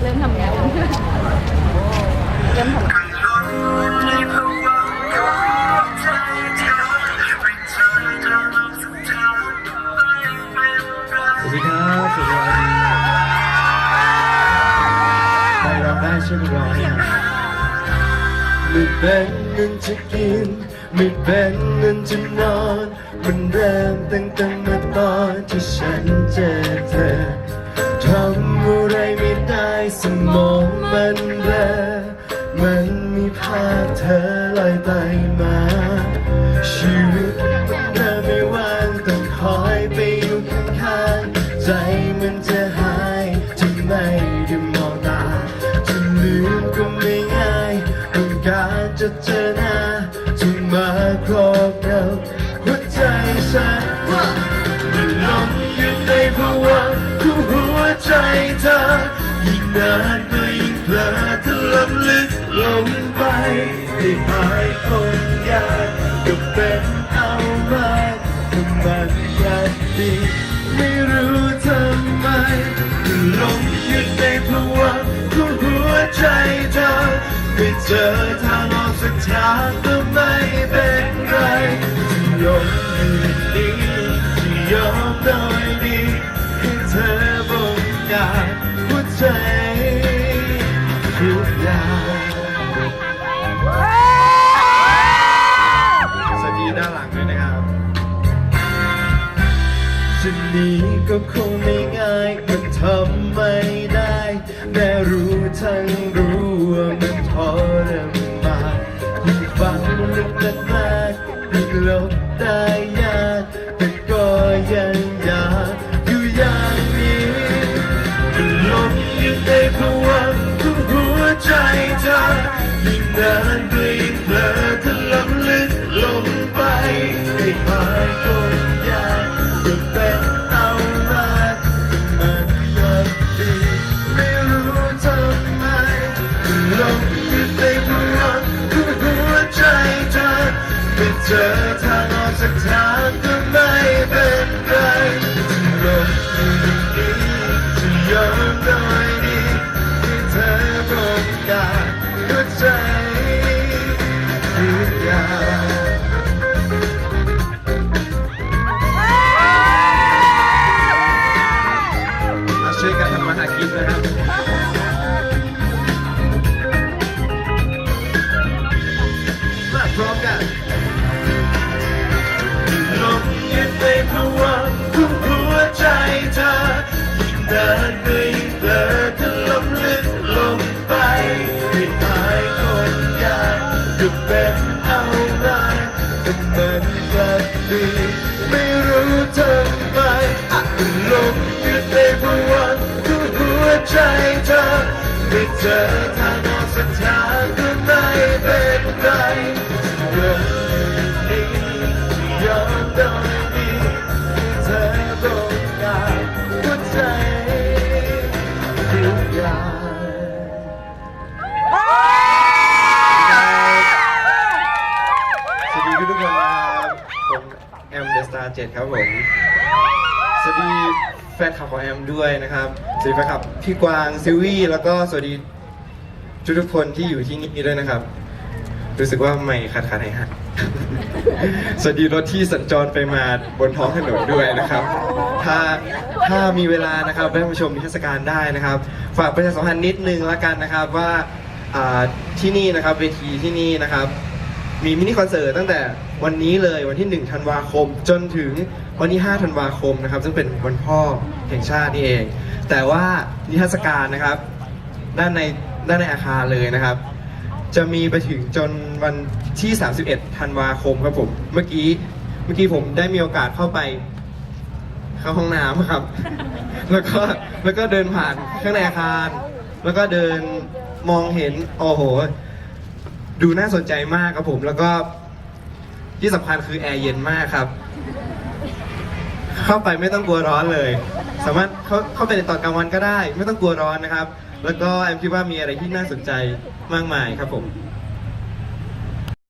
เริ่มทำงานเริ่มทำงานสวัสดีครับสวัสดีครับใครร้องได้ช่วยกันร้องนะไม่เป็นนั่นจะกิน ไม่เป็นนั่นจะนอน มันเริ่มตั้งแต่เมื่อตอนที่ฉันเจอเธอ สมองมันเบมันมีภาพเธอลอยไปมา ชีวิตเริ่มไม่ว่างต้องคอยไปอยู่ข้างๆใจมันจะหายจะไม่ได้มองตาจะลืมก็ไม่ง่ายต้องการจะเจอหน้าจะมาครอบงำหัวใจฉันมันลงอยู่ในภวังค์ของหัวใจเธอ เดินานก็ยิ่งเพลิดถลำลึกลงไปได้หายคนยากก็เป็นเอามากก็มันอยากดีไม่รู้ทำไมก็หลงอยู่ในภวังของหัวใจเธอไม่เจอ จะหนีก็คงไม่ง่ายมันทำไม่ได้แต่รู้ทั้งรู้ว่ามันทรมานยิ่งฟังลึกนักมากยิ่งลบได้ยากแต่ก็ยังอยากอยู่อย่างนี้มันลงอยู่ในภวังค์ของหัวใจเธอยิ่งนาน เจอทางออกสักทางก็ไม่เป็นไรที่ลงอยู่ดีที่ยอมน้อยดีที่เธอต้องการหัวใจทุกอย่างมาช่วยกันทำมาหากินนะครับ ยิ่งนานก็ยิ่งเพลิดถลำลึกลงไปหายคนยากก็เป็นเอาได้แต่มันก็ดีไม่รู้ทำไมอะลมอยู่ในภวังค์ของหัวใจเธอไม่เจอทางออกสักทางก็ไม่เป็นไร ทุกอย่างสวัสดีทุกคนนะครับผมแอมเดสตาร์เจ็ดครับผมสวัสดีแฟนคลับของแอมด้วยนะครับสวัสดีแฟนคลับพี่กวางซิวี่แล้วก็สวัสดีทุกทุกๆคนที่อยู่ที่นี่ด้วยนะครับ รู้สึกว่าไม่ขาดขาดหายหายสวัสดีรถที่สัญจรไปมาบนท้องถนนด้วยนะครับ ถ้าถ้ามีเวลานะครับแวะมาชมนิทรรศการได้นะครับ ฝากประชาสัมพันธ์นิดนึงละกันนะครับว่าอ่าที่นี่นะครับเวทีที่นี่นะครับ มีมินิคอนเสิร์ตตั้งแต่วันนี้เลยวันที่ 1 ธันวาคม จนถึงวันที่ 5 ธันวาคมนะครับ ซึ่งเป็นวันพ่อแห่งชาตินี่เอง แต่ว่านิทรรศการนะครับ ด้านในด้านในอาคารเลยนะครับ จะมีไปถึงจนวันที่ 31 ธันวาคมครับผม เมื่อกี้เมื่อกี้ผมได้มีโอกาสเข้าไป เข้าห้องน้ำครับ แล้วก็แล้วก็เดินผ่านข้างในอาคาร แล้วก็เดินมองเห็นโอ้โห ดูน่าสนใจมากครับผม แล้วก็ที่สำคัญคือแอร์เย็นมากครับ เข้าไปไม่ต้องกลัวร้อนเลย สามารถเข้าเข้าไปในตอนกลางวันก็ได้ ไม่ต้องกลัวร้อนนะครับ แล้วก็แอมคิดว่ามีอะไรที่น่าสนใจมากมายครับผม